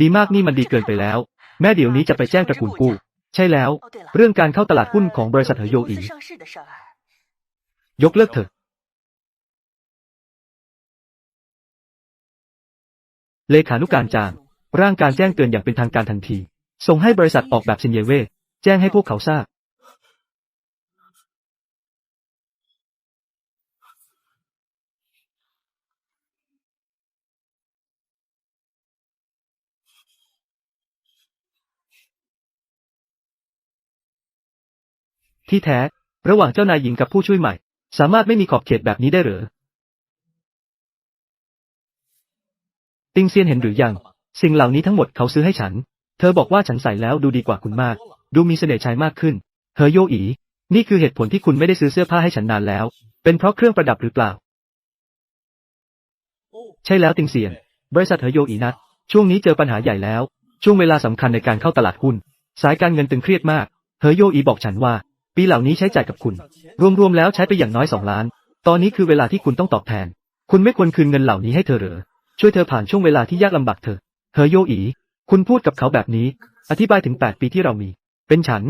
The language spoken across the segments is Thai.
ดีมากนี่มันดีเกินไปแล้ว แม่เดี๋ยวนี้จะไปแจ้งตระกูลกูใช่แล้ว เรื่องการเข้าตลาดหุ้นของบริษัทเฮโยอียกเลิกเถอะ เลขานุการจาง ร่างการแจ้งเตือนอย่างเป็นทางการทันที ส่งให้บริษัทออกแบบซินเยเวแจ้งให้พวกเขาทราบ ที่แท้ ระหว่างเจ้านายหญิงกับผู้ช่วยใหม่ สามารถไม่มีขอบเขตแบบนี้ได้หรือ ติงเซียนเห็นหรือยัง สิ่งเหล่านี้ทั้งหมดเขาซื้อให้ฉัน เธอบอกว่าฉันใส่แล้วดูดีกว่าคุณมาก ดูมีเสน่ห์ชายมากขึ้น เฮอโยอี นี่คือเหตุผลที่คุณไม่ได้ซื้อเสื้อผ้าให้ฉันนานแล้ว เป็นเพราะเครื่องประดับหรือเปล่า ใช่แล้วติงเซียน บริษัทเฮอโยอีนัทช่วงนี้เจอปัญหาใหญ่แล้ว ช่วงเวลาสำคัญในการเข้าตลาดหุ้น สายการเงินตึงเครียดมาก เฮอโยอีบอกฉันว่า ปีเหล่านี้ใช้จ่ายกับคุณ รวมๆแล้วใช้ไปอย่างน้อยสองล้าน ตอนนี้คือเวลาที่คุณต้องตอบแทน คุณไม่ควรคืนเงินเหล่านี้ให้เธอหรือ ช่วยเธอผ่านช่วงเวลาที่ยากลำบากเถอเฮอโยอี คุณพูดกับเขาแบบนี้ อธิบายถึง8ปีที่เรามี เป็นฉัน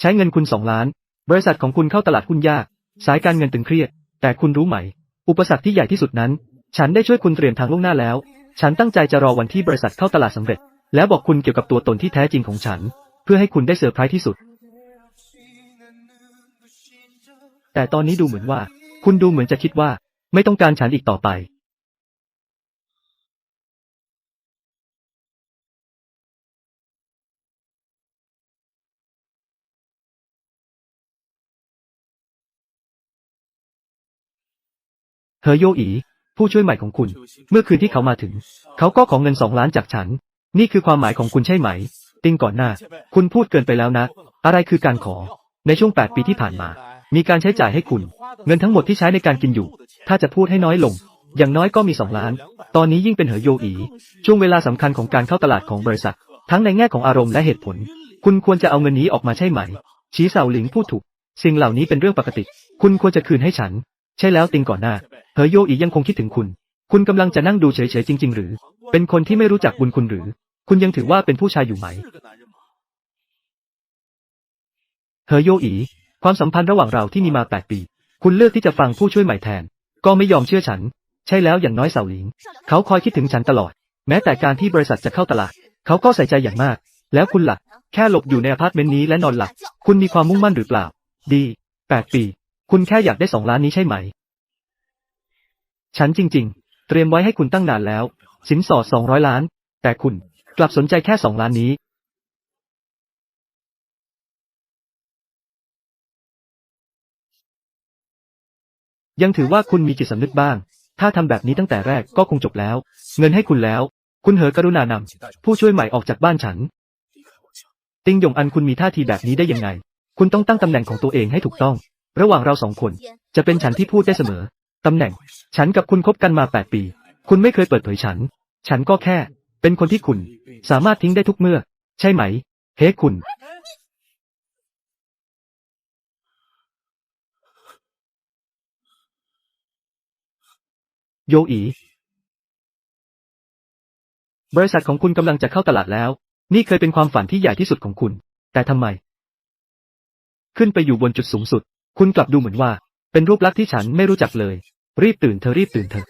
ใช้เงินคุณสองล้าน บริษัทของคุณเข้าตลาดหุ้นยาก สายการเงินตึงเครียด แต่คุณรู้ไหม อุปสรรคที่ใหญ่ที่สุดนั้น ฉันได้ช่วยคุณเตรียมทางล่วงหน้าแล้ว ฉันตั้งใจจะรอวันที่บริษัทเข้าตลาดสำเร็จ แล้วบอกคุณเกี่ยวกับตัวตนที่แท้จริงของฉัน เพื่อให้คุณได้เซอร์ไพรส์ที่สุด แต่ตอนนี้ดูเหมือนว่า คุณดูเหมือนจะคิดว่า ไม่ต้องการฉันอีกต่อไป เฮอโยอี ผู้ช่วยใหม่ของคุณ เมื่อคืนที่เขามาถึง เขาก็ขอเงินสองล้านจากฉัน นี่คือความหมายของคุณใช่ไหม ติงก่อนหน้า คุณพูดเกินไปแล้วนะ อะไรคือการขอ ในช่วง8ปีที่ผ่านมา มีการใช้จ่ายให้คุณ เงินทั้งหมดที่ใช้ในการกินอยู่ ถ้าจะพูดให้น้อยลง อย่างน้อยก็มีสองล้าน ตอนนี้ยิ่งเป็นเหอโยอี ช่วงเวลาสำคัญของการเข้าตลาดของบริษัท ทั้งในแง่ของอารมณ์และเหตุผล คุณควรจะเอาเงินนี้ออกมาใช่ไหม ชี้เสาหลิงพูดถูก สิ่งเหล่านี้เป็นเรื่องปกติ คุณควรจะคืนให้ฉัน ใช่แล้วติงก่อนหน้าเฮอโยอียังคงคิดถึงคุณ คุณกำลังจะนั่งดูเฉยๆจริง ๆ หรือ เป็นคนที่ไม่รู้จักบุญคุณหรือ คุณยังถือว่าเป็นผู้ชายอยู่ไหมเฮอโยอี ความสัมพันธ์ระหว่างเราที่มีมาแปดปี คุณเลือกที่จะฟังผู้ช่วยใหม่แทน ก็ไม่ยอมเชื่อฉัน ใช่แล้วอย่างน้อยเสาหลิง เขาคอยคิดถึงฉันตลอด แม้แต่การที่บริษัทจะเข้าตลาด เขาก็ใส่ใจอย่างมาก แล้วคุณล่ะ แค่หลบอยู่ในอพาร์ตเมนต์นี้และนอนหลับ คุณมีความมุ่งมั่นหรือเปล่า ดีแปดปี คุณแค่อยากได้สองล้านนี้ใช่ไหม ฉันจริง ๆ เตรียมไว้ให้คุณตั้งนานแล้ว สินสอดสองร้อยล้าน แต่คุณกลับสนใจแค่สองล้านนี้ ยังถือว่าคุณมีจิตสำนึกบ้าง ถ้าทำแบบนี้ตั้งแต่แรกก็คงจบแล้ว เงินให้คุณแล้ว คุณเหอกรุณานำผู้ช่วยใหม่ออกจากบ้านฉัน ติงหยงอันคุณมีท่าทีแบบนี้ได้ยังไง คุณต้องตั้งตำแหน่งของตัวเองให้ถูกต้อง ระหว่างเราสองคน จะเป็นฉันที่พูดได้เสมอ ตำแหน่ง ฉันกับคุณคบกันมาแปดปี คุณไม่เคยเปิดเผยฉัน ฉันก็แค่ เป็นคนที่คุณ สามารถทิ้งได้ทุกเมื่อ ใช่ไหม เฮ้คุณ โยอี บริษัทของคุณกำลังจะเข้าตลาดแล้ว นี่เคยเป็นความฝันที่ใหญ่ที่สุดของคุณ แต่ทำไม ขึ้นไปอยู่บนจุดสูงสุด คุณกลับดูเหมือนว่า เป็นรูปลักษณ์ที่ฉันไม่รู้จักเลย รีบตื่นเธอรีบตื่นเธอ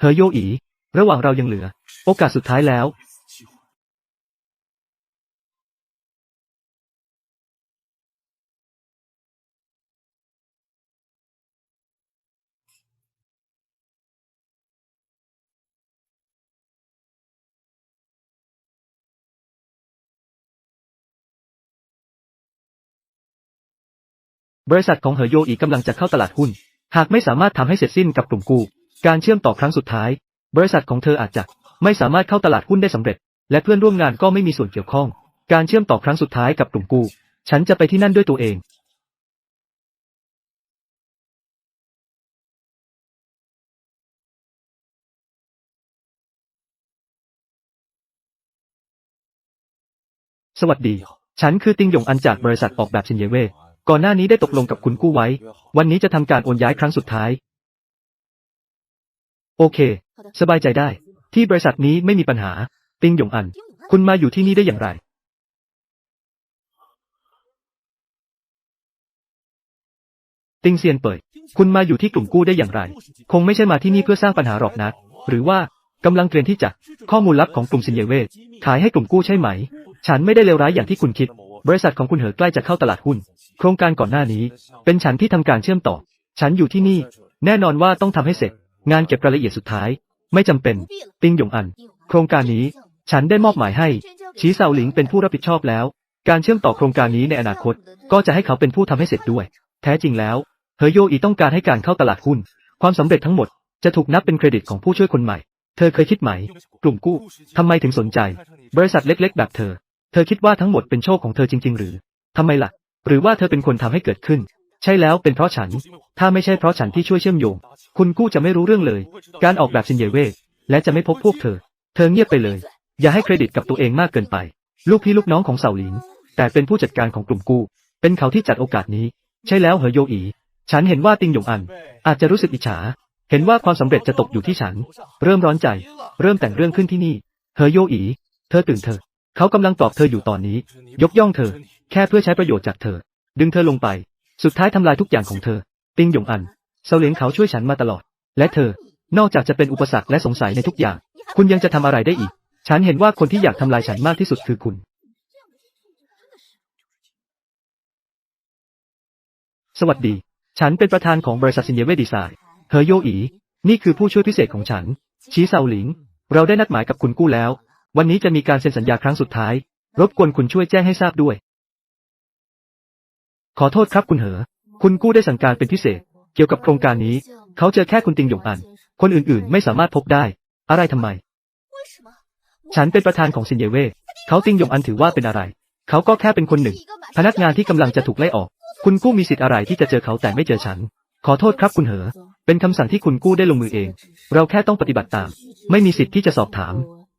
เฮอโยอี ระหว่างเรายังเหลือ โอกาสสุดท้ายแล้ว บริษัทของเหอโยอีกำลังจะเข้าตลาดหุ้น หากไม่สามารถทำให้เสร็จสิ้นกับกลุ่มกู้การเชื่อมต่อครั้งสุดท้าย บริษัทของเธออาจจะไม่สามารถเข้าตลาดหุ้นได้สำเร็จ และเพื่อนร่วมงานก็ไม่มีส่วนเกี่ยวข้อง การเชื่อมต่อครั้งสุดท้ายกับกลุ่มกู้ฉันจะไปที่นั่นด้วยตัวเองสวัสดี ฉันคือติงหยงอันจากบริษัทออกแบบชินเยเว่ ก่อนหน้านี้ได้ตกลงกับคุณกู้ไว้ วันนี้จะทำการโอนย้ายครั้งสุดท้าย โอเค สบายใจได้ ที่บริษัทนี้ไม่มีปัญหา ติงหยงอัน คุณมาอยู่ที่นี่ได้อย่างไร ติงเซียนเปิด คุณมาอยู่ที่กลุ่มกู้ได้อย่างไร คงไม่ใช่มาที่นี่เพื่อสร้างปัญหาหรอกนะ หรือว่ากำลังเตรียมที่จะข้อมูลลับของกลุ่มสินเยเวทขายให้กลุ่มกู้ใช่ไหม ฉันไม่ได้เลวร้ายอย่างที่คุณคิด บริษัทของคุณเหอใกล้จะเข้าตลาดหุ้น โครงการก่อนหน้านี้ เป็นฉันที่ทำการเชื่อมต่อ ฉันอยู่ที่นี่ แน่นอนว่าต้องทำให้เสร็จ งานเก็บรายละเอียดสุดท้าย ไม่จำเป็น ติงหยงอัน โครงการนี้ ฉันได้มอบหมายให้ชีเซาหลิงเป็นผู้รับผิดชอบแล้ว การเชื่อมต่อโครงการนี้ในอนาคต ก็จะให้เขาเป็นผู้ทำให้เสร็จด้วย แท้จริงแล้วเฮอโยอีต้องการให้การเข้าตลาดหุ้น ความสำเร็จทั้งหมดจะถูกนับเป็นเครดิตของผู้ช่วยคนใหม่ เธอเคยคิดไหม กลุ่มกู้ทำไมถึงสนใจ บริษัทเล็กๆ แบบเธอ เธอคิดว่าทั้งหมดเป็นโชคของเธอจริง ๆ หรือ ทำไมล่ะ หรือว่าเธอเป็นคนทำให้เกิดขึ้น ใช่แล้วเป็นเพราะฉัน ถ้าไม่ใช่เพราะฉันที่ช่วยเชื่อมโยง คุณกู้จะไม่รู้เรื่องเลย การออกแบบซินเยเว่และจะไม่พบพวกเธอ เธอเงียบไปเลย อย่าให้เครดิตกับตัวเองมากเกินไป ลูกพี่ลูกน้องของเสาหลินแต่เป็นผู้จัดการของกลุ่มกู้ เป็นเขาที่จัดโอกาสนี้ ใช่แล้วเหอโยอี ฉันเห็นว่าติงหยงอัน อาจจะรู้สึกอิจฉา เห็นว่าความสำเร็จจะตกอยู่ที่ฉัน เริ่มร้อนใจ เริ่มแต่งเรื่องขึ้นที่นี่เฮอโยอี เธอตื่นเธอะ เขากำลังปลอบเธออยู่ตอนนี้ ยกย่องเธอ แค่เพื่อใช้ประโยชน์จากเธอ ดึงเธอลงไป สุดท้ายทำลายทุกอย่างของเธอ ติงหยงอันเซาเหลียงเขาช่วยฉันมาตลอด และเธอ นอกจากจะเป็นอุปสรรคและสงสัยในทุกอย่าง คุณยังจะทำอะไรได้อีก ฉันเห็นว่าคนที่อยากทำลายฉันมากที่สุดคือคุณสวัสดี ฉันเป็นประธานของบริษัทซินเยเวดีไซน์ เฮอโยอี นี่คือผู้ช่วยพิเศษของฉัน ชีเซาหลิง เราได้นัดหมายกับคุณกู้แล้ว วันนี้จะมีการเซ็นสัญญาครั้งสุดท้าย รบกวนคุณช่วยแจ้งให้ทราบด้วย ขอโทษครับคุณเหอ คุณกู้ได้สั่งการเป็นพิเศษ เกี่ยวกับโครงการนี้ เขาเจอแค่คุณติงหยงอัน คนอื่นๆ ไม่สามารถพบได้ อะไรทำไม ฉันเป็นประธานของซินเยเว่เขาติงหยงอันถือว่าเป็นอะไร เขาก็แค่เป็นคนหนึ่ง พนักงานที่กำลังจะถูกไล่ออก คุณกู้มีสิทธิ์อะไรที่จะเจอเขาแต่ไม่เจอฉัน ขอโทษครับคุณเหอ เป็นคำสั่งที่คุณกู้ได้ลงมือเอง เราแค่ต้องปฏิบัติตาม ไม่มีสิทธิ์ที่จะสอบถาม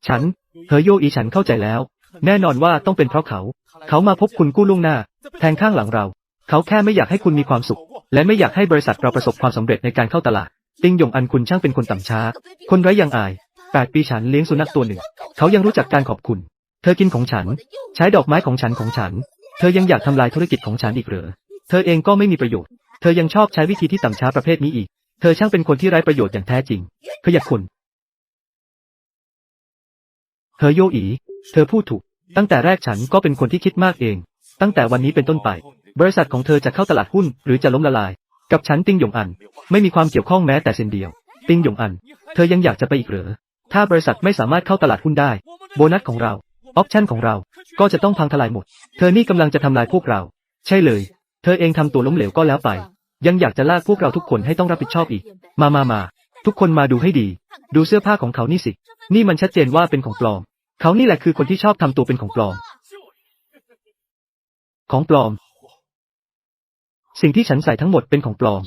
ฉัน เฮอโยอีฉันเข้าใจแล้ว แน่นอนว่าต้องเป็นเพราะเขา เขามาพบคุณกู้ล่วงหน้า แทงข้างหลังเรา เขาแค่ไม่อยากให้คุณมีความสุข และไม่อยากให้บริษัทเราประสบความสำเร็จในการเข้าตลาด ติงหยงอันคุณช่างเป็นคนต่ำช้า คนไร้ยังอายแปดปีฉันเลี้ยงสุนัขตัวหนึ่ง เขายังรู้จักการขอบคุณ เธอกินของฉัน ใช้ดอกไม้ของฉันของฉัน เธอยังอยากทำลายธุรกิจของฉันอีกเหรอ เธอเองก็ไม่มีประโยชน์ เธอยังชอบใช้วิธีที่ต่ำช้าประเภทนี้อีก เธอช่างเป็นคนที่ไร้ประโยชน์อย่างแท้จริง ขยักคุณ เฮอโยอี เธอพูดถูก ตั้งแต่แรกฉันก็เป็นคนที่คิดมากเอง ตั้งแต่วันนี้เป็นต้นไป บริษัทของเธอจะเข้าตลาดหุ้นหรือจะล้มละลาย กับฉันติงหยงอัน ไม่มีความเกี่ยวข้องแม้แต่เซนเดียว ติงหยงอัน เธอยังอยากจะไปอีกเหรอ ถ้าบริษัทไม่สามารถเข้าตลาดหุ้นได้ โบนัสของเรา ออปชั่นของเรา ก็จะต้องพังทลายหมด เธอนี่กำลังจะทำลายพวกเรา ใช่เลย เธอเองทำตัวล้มเหลวก็แล้วไป ยังอยากจะลากพวกเราทุกคนให้ต้องรับผิดชอบอีก มามามา ทุกคนมาดูให้ดี ดูเสื้อผ้าของเขานี่สิ นี่มันชัดเจนว่าเป็นของปลอม เขานี่แหละคือคนที่ชอบทำตัวเป็นของปลอม ของปลอม สิ่งที่ฉันใส่ทั้งหมดเป็นของปลอม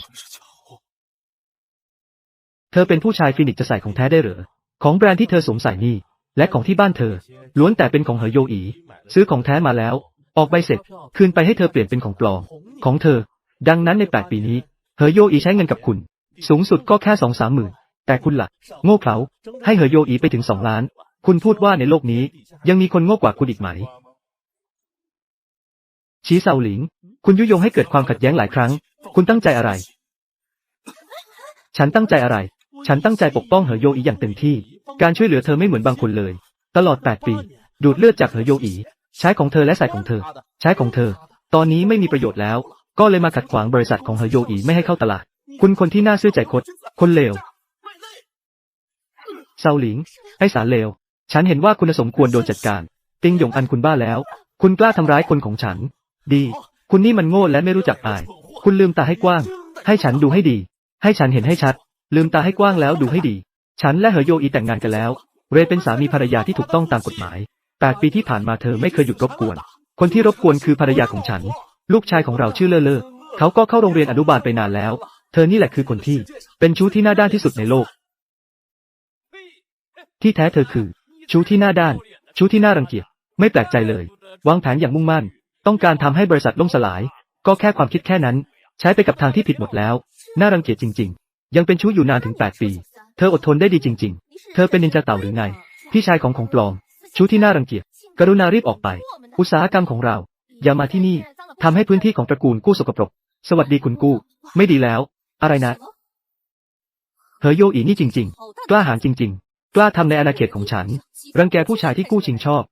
เธอเป็นผู้ชายฟินิกจะใส่ของแท้ได้หรือของแบรนด์ที่เธอสวมใส่นี่ และของที่บ้านเธอ ล้วนแต่เป็นของเหอโยอี ซื้อของแท้มาแล้ว ออกใบเสร็จ คืนไปให้เธอเปลี่ยนเป็นของปลอม ของเธอ ดังนั้นในแปดปีนี้ เหอโยอีใช้เงินกับคุณ สูงสุดก็แค่สองสามหมื่นแต่คุณละ่ะ โง่เขลาให้เหอโยอีไปถึงสองล้าน คุณพูดว่าในโลกนี้ ยังมีคนโง่กว่าคุณอีกไหม ชี้เซาหลิง คุณยุยงให้เกิดความขัดแย้งหลายครั้ง คุณตั้งใจอะไร ฉันตั้งใจอะไร ฉันตั้งใจปกป้องเหอโยอีอย่างเต็มที่ การช่วยเหลือเธอไม่เหมือนบางคนเลย ตลอด 8 ปี ดูดเลือดจากเหอโยอีใช้ของเธอและใส่ของเธอ ใช้ของเธอ ตอนนี้ไม่มีประโยชน์แล้ว ก็เลยมาขัดขวางบริษัทของเหอโยอีไม่ให้เข้าตลาด คุณคนที่น่าเชื่อใจคด คนเลวเซาหลิง ไอ้สารเลว ฉันเห็นว่าคุณสมควรโดนจัดการ ติงหยงอันคุณบ้าแล้ว คุณกล้าทำร้ายคนของฉัน ดี คุณนี่มันโง่และไม่รู้จักอาย คุณลืมตาให้กว้าง ให้ฉันดูให้ดี ให้ฉันเห็นให้ชัด ลืมตาให้กว้างแล้วดูให้ดี ฉันและเหอโยอีแต่งงานกันแล้ว เรย์เป็นสามีภรรยาที่ถูกต้องตามกฎหมายแปดปีที่ผ่านมาเธอไม่เคยหยุดรบกวน คนที่รบกวนคือภรรยาของฉัน ลูกชายของเราชื่อเลอเลอเขาก็เข้าโรงเรียนอนุบาลไปนานแล้ว เธอนี่แหละคือคนที่ เป็นชู้ที่หน้าด้านที่สุดในโลก ที่แท้เธอคือ ชู้ที่หน้าด้าน ชู้ที่น่ารังเกียจ ไม่แปลกใจเลย วางแผนอย่างมุ่งมั่น ต้องการทำให้บริษัทล่มสลาย ก็แค่ความคิดแค่นั้น ใช้ไปกับทางที่ผิดหมดแล้ว น่ารังเกียจจริง ๆ ยังเป็นชู้อยู่นานถึง 8 ปี เธออดทนได้ดีจริง ๆ เธอเป็นนินจาเต่าหรือไง พี่ชายของของปลอม ชู้ที่น่ารังเกียจ กรุณารีบออกไป อุตสาหกรรมของเรา อย่ามาที่นี่ทำให้พื้นที่ของตระกูลกู้สกปรก สวัสดีคุณกู้ ไม่ดีแล้ว อะไรนะเธอโยอีนี่จริง ๆ กล้าหาญจริง ๆ กล้าทำในอาณาเขตของฉัน รังแกผู้ชายที่กู้ชิงชอบ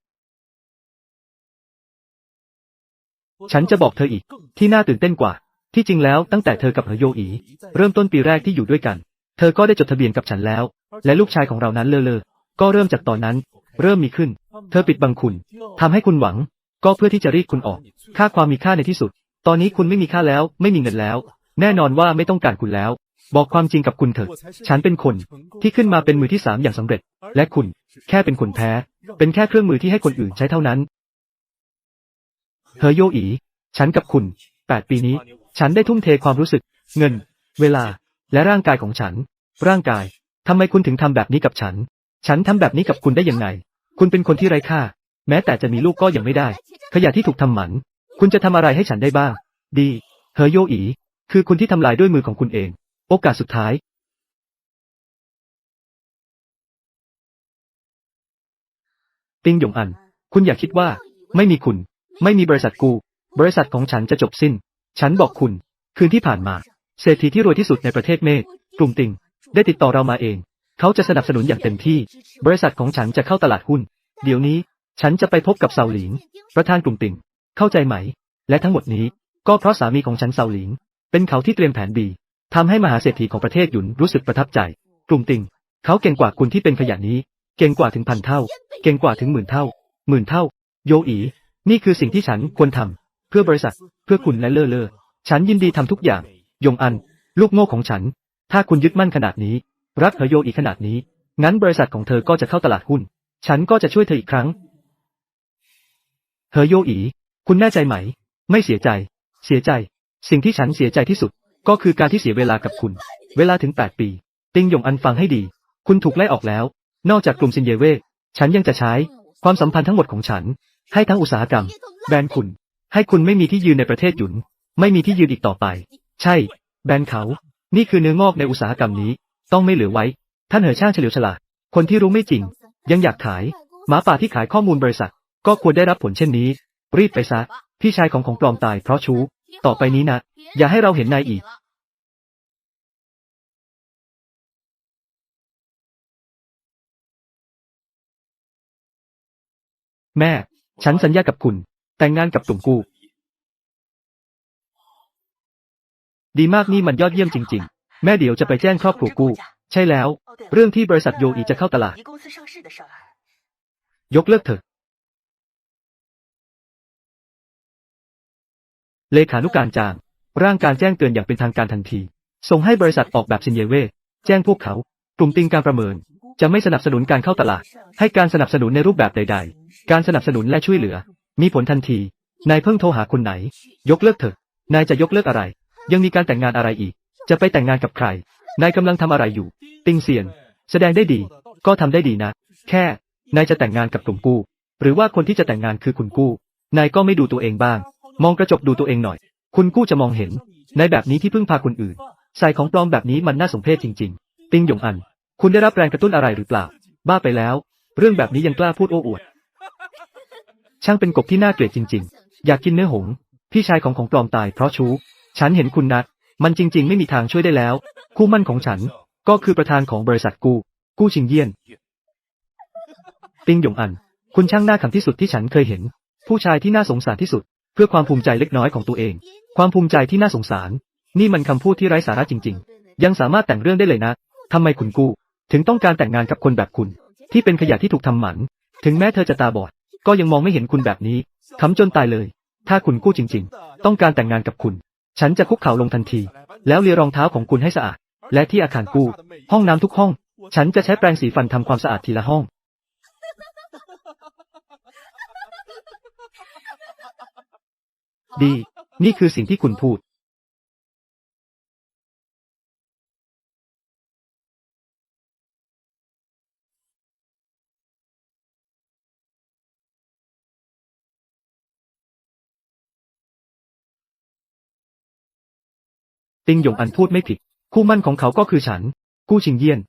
ฉันจะบอกเธออีก ที่น่าตื่นเต้นกว่า ที่จริงแล้วตั้งแต่เธอกับเฮอโยอี เริ่มต้นปีแรกที่อยู่ด้วยกัน เธอก็ได้จดทะเบียนกับฉันแล้ว และลูกชายของเรานั้นเลอเลอก็เริ่มจากตอนนั้น เริ่มมีขึ้น เธอปิดบังคุณทำให้คุณหวัง ก็เพื่อที่จะรีดคุณออก ค่าความมีค่าในที่สุด ตอนนี้คุณไม่มีค่าแล้ว ไม่มีเงินแล้ว แน่นอนว่าไม่ต้องการคุณแล้ว บอกความจริงกับคุณเถอะ ฉันเป็นคนที่ขึ้นมาเป็นมือที่สามอย่างสำเร็จ และคุณ แค่เป็นคนแพ้ เป็นแค่เครื่องมือที่ให้คนอื่นใช้เท่านั้นเฮอโยอี ฉันกับคุณแปดปีนี้ ฉันได้ทุ่มเทความรู้สึก เงิน เวลา และร่างกายของฉัน ร่างกายทำไมคุณถึงทำแบบนี้กับฉัน ฉันทำแบบนี้กับคุณได้ยังไง คุณเป็นคนที่ไร้ค่า แม้แต่จะมีลูกก็ยังไม่ได้ ขยะที่ถูกทำหมัน คุณจะทำอะไรให้ฉันได้บ้าง ดี เฮอโยอี คือคุณที่ทำลายด้วยมือของคุณเอง โอกาสสุดท้าย ติงหยงอัน คุณอย่าคิดว่า ไม่มีคุณ ไม่มีบริษัทกู บริษัทของฉันจะจบสิ้น ฉันบอกคุณ คืนที่ผ่านมา เศรษฐีที่รวยที่สุดในประเทศเมฆกลุ่มติง ได้ติดต่อเรามาเอง เขาจะสนับสนุนอย่างเต็มที่ บริษัทของฉันจะเข้าตลาดหุ้น เดี๋ยวนี้ ฉันจะไปพบกับเซาหลิง ประธานกลุ่มติง เข้าใจไหม และทั้งหมดนี้ ก็เพราะสามีของฉันเซาหลิง เป็นเขาที่เตรียมแผนดี ทำให้มหาเศรษฐีของประเทศหยุนรู้สึกประทับใจ กลุ่มติง เขาเก่งกว่าคุณที่เป็นขยะนี้ เก่งกว่าถึงพันเท่า เก่งกว่าถึงหมื่นเท่า หมื่นเท่า โยอี นี่คือสิ่งที่ฉันควรทำเพื่อบริษัท เพื่อคุณและเลอเลอฉันยินดีทำทุกอย่าง ยงอัน ลูกโง่ของฉัน ถ้าคุณยึดมั่นขนาดนี้ รักเธอโยอีขนาดนี้ งั้นบริษัทของเธอก็จะเข้าตลาดหุ้น ฉันก็จะช่วยเธออีกครั้งเฮอโยอี คุณแน่ใจไหม ไม่เสียใจ เสียใจ สิ่งที่ฉันเสียใจที่สุด ก็คือการที่เสียเวลากับคุณ เวลาถึง 8 ปี ติงหยงอันฟังให้ดี คุณถูกไล่ออกแล้ว นอกจากกลุ่มซินเยเว่ฉันยังจะใช้ความสัมพันธ์ทั้งหมดของฉัน ให้ทั้งอุตสาหกรรม แบรนด์คุณ ให้คุณไม่มีที่ยืนในประเทศหยุน ไม่มีที่ยืนอีกต่อไป ใช่ แบรนด์เขา นี่คือเนื้องอกในอุตสาหกรรมนี้ ต้องไม่เหลือไว้ ท่านเหอช่างเฉลียวฉลาด คนที่รู้ไม่จริง ยังอยากขาย หมาป่าที่ขายข้อมูลบริษัท ก็ควรได้รับผลเช่นนี้ รีบไปซะ พี่ชายของของปลอมตายเพราะชู้ ต่อไปนี้นะ อย่าให้เราเห็นนายอีก แม่ ฉันสัญญากับคุณ แต่งงานกับตุ่มกู้ ดีมากนี่มันยอดเยี่ยมจริง ๆ แม่เดี๋ยวจะไปแจ้งครอบครัวกู้ ใช่แล้ว เรื่องที่บริษัทโยอีจะเข้าตลาด ยกเลิกเถอะ เลขานุการจาง ร่างการแจ้งเตือนอย่างเป็นทางการทันที ส่งให้บริษัทออกแบบซินเยเวแจ้งพวกเขา กลุ่มติงการประเมิน จะไม่สนับสนุนการเข้าตลาด ให้การสนับสนุนในรูปแบบใด ๆ การสนับสนุนและช่วยเหลือ มีผลทันที นายเพิ่งโทรหาคนไหน ยกเลิกเถอะ นายจะยกเลิกอะไร ยังมีการแต่งงานอะไรอีก จะไปแต่งงานกับใคร นายกำลังทำอะไรอยู่ ติงเซียน แสดงได้ดี ก็ทำได้ดีนะ แค่ นายจะแต่งงานกับกลุ่มกู้ หรือว่าคนที่จะแต่งงานคือคุณกู้ นายก็ไม่ดูตัวเองบ้าง มองกระจกดูตัวเองหน่อย คุณกู้จะมองเห็น ในแบบนี้ที่พึ่งพาคนอื่น ใส่ของปลอมแบบนี้มันน่าสมเพชจริง ๆ ติงหยงอัน คุณได้รับแรงกระตุ้นอะไรหรือเปล่า บ้าไปแล้ว เรื่องแบบนี้ยังกล้าพูดโอ้อวด ช่างเป็นกบที่น่าเกลียดจริง ๆ อยากกินเนื้อหง พี่ชายของของปลอมตายเพราะชู้ ฉันเห็นคุณนัด มันจริง ๆ ไม่มีทางช่วยได้แล้ว คู่มั่นของฉัน ก็คือประธานของบริษัทกู้ กู้ชิงเยี่ยน ติงหยงอัน คุณช่างน่าขำที่สุดที่ฉันเคยเห็น ผู้ชายที่น่าสงสารที่สุด เพื่อความภูมิใจเล็กน้อยของตัวเอง ความภูมิใจที่น่าสงสาร นี่มันคำพูดที่ไร้สาระจริง ๆ ยังสามารถแต่งเรื่องได้เลยนะทำไมคุณกู้ ถึงต้องการแต่งงานกับคนแบบคุณ ที่เป็นขยะที่ถูกทำหมัน ถึงแม้เธอจะตาบอด ก็ยังมองไม่เห็นคุณแบบนี้ขำจนตายเลย ถ้าคุณกู้จริง ๆ ต้องการแต่งงานกับคุณ ฉันจะคุกเข่าลงทันที แล้วเลียรองเท้าของคุณให้สะอาด และที่อาคารกู้ ห้องน้ำทุกห้อง ฉันจะใช้แปรงสีฟันทำความสะอาดทีละห้อง ดี นี่คือสิ่งที่คุณพูด ติงหยงอันพูดไม่ผิด คู่มั่นของเขาก็คือฉัน กู้ชิงเยี่ยน